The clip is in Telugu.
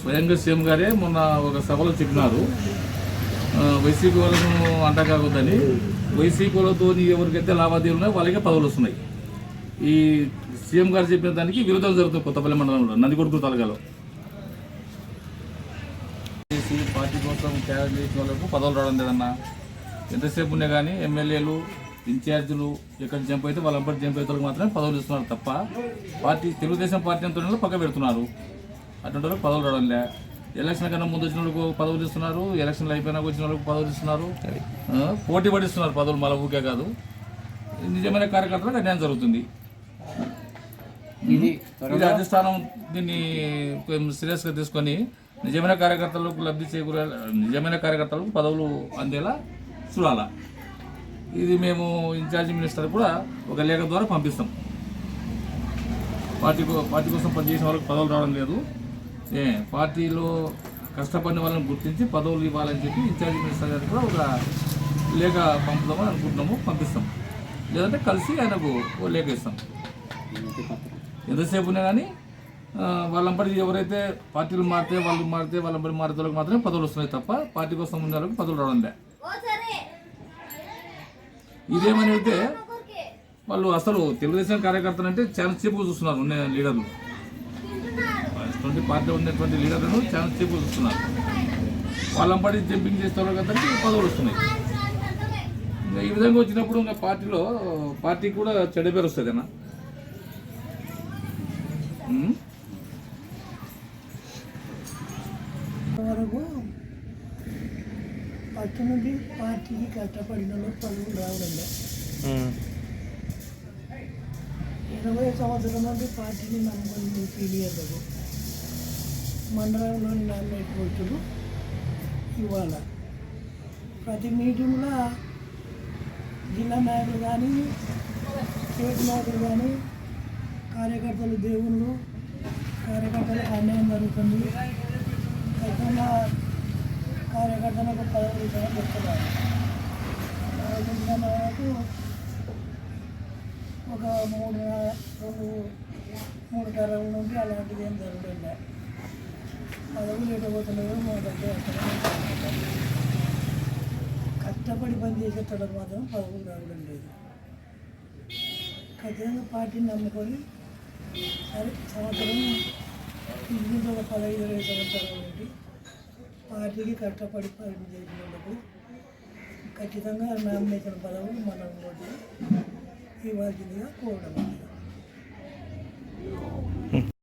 స్వయంగా సీఎం గారే మొన్న ఒక సభలో చెప్పినారు. వైసీపీ వాళ్ళను అంట వైసీపీ వాళ్ళతో ఎవరికైతే లావాదేవీలు ఉన్నాయో వాళ్ళకే పదవులు వస్తున్నాయి. ఈ సీఎం గారు చెప్పిన దానికి విరోధం జరుగుతుంది కొత్తపల్లి మండలంలో నందికొడుకు తలగాలో పార్టీ కోసం త్యాగం చేసిన వాళ్ళకు పదవులు రావడం లేదన్నా. ఎంతసేపు ఉన్నా కానీ ఎమ్మెల్యేలు ఇన్ఛార్జీలు ఎక్కడ జంప్ అయితే వాళ్ళంపటి జంప్ అయితే వాళ్ళకి మాత్రమే పదవులు ఇస్తున్నారు తప్ప పార్టీ తెలుగుదేశం పార్టీ అంతా పక్క పెడుతున్నారు. అటువంటి పదవులు రావడం లే. ఎలక్షన్ కన్నా ముందు వచ్చిన వాళ్ళకు పదవులు ఇస్తున్నారు ఎలక్షన్లు అయిపోయినాక వచ్చిన వాళ్ళకి పదవులు ఇస్తున్నారు. పోటీ పడిస్తున్నారు పదవులు మళ్ళీ ఊకే కాదు. నిజమైన కార్యకర్తలకు అన్యాయం జరుగుతుంది. ఇది అధిష్టానం దీన్ని సీరియస్గా తీసుకొని నిజమైన కార్యకర్తలకు లబ్ధి చేకూరే నిజమైన కార్యకర్తలకు పదవులు అందేలా చూడాలా. ఇది మేము ఇన్ఛార్జి మినిస్టర్ కూడా ఒక లేఖ ద్వారా పంపిస్తాం. పార్టీ పార్టీ కోసం పనిచేసిన వాళ్ళకి పదవులు రావడం లేదు. పార్టీలో కష్టపడిన వాళ్ళని గుర్తించి పదవులు ఇవ్వాలని చెప్పి ఇన్ఛార్జి మినిస్టర్ గారికి కూడా ఒక లేఖ పంపుదామని అనుకుంటున్నాము పంపిస్తాం. లేదంటే కలిసి ఆయనకు ఓ లేఖ ఇస్తాం. ఎంతసేపు ఉన్నా కానీ వాళ్ళంపటి ఎవరైతే పార్టీలు మారితే వాళ్ళు మారితే వాళ్ళంపటి మారితే వాళ్ళకి మాత్రమే పదవులు వస్తున్నాయి తప్ప పార్టీ కోసం ఉన్న వాళ్ళకి పదవులు రావడం లే. ఇదేమని అయితే వాళ్ళు అసలు తెలుగుదేశం కార్యకర్తలు అంటే చాలా చీపుగా చూస్తున్నారు లీడర్లు. అటువంటి పార్టీ ఉన్నటువంటి లీడర్లను చాలా చీపుగా చూస్తున్నారు. వాళ్ళంపటి జంపింగ్ చేసే వాళ్ళకి పదవులు వస్తున్నాయి. ఇంకా ఈ విధంగా వచ్చినప్పుడు ఇంకా పార్టీలో పార్టీకి కూడా చెడ్డ పేరు వస్తుంది అన్న. వరకు పట్టు నుండి పార్టీకి కష్టపడిన పనులు రావడం లేదు ఇరవై సంవత్సరం నుండి పార్టీని నమ్ముకొని తెలియదు మండలంలోని నామినేట్ పోస్టులు ఇవాళ. ప్రతి మీటింగ్లో జిల్లా నాయకులు కానీ స్టేట్ నాయకులు కానీ కార్యకర్తలు దేవుళ్ళు కార్యకర్తలకు అన్యాయం జరుగుతుంది. ఖచ్చితంగా కార్యకర్తలకు పదవులు ఇవ్వడం చెప్తున్నారు ఒక మూడు రెండు మూడు తరాల నుండి అలాంటిది ఏం జరగలేదు. పదవులు ఎటపోతున్నాయో మా దగ్గర కష్టపడి పని చేసేటప్పుడు మాత్రం పదవులు రావడం లేదు. ఖచ్చితంగా పార్టీని నమ్ముకొని సరే సంవత్సరం ఇంట్లో ఒక పదహైదు ఇరవై సంవత్సరాలు నుండి పార్టీకి కష్టపడి పని చేసినందుకు ఖచ్చితంగా నామినేషన్ పదవులు మనం ఇవ్వాల్సిందిగా కోరడం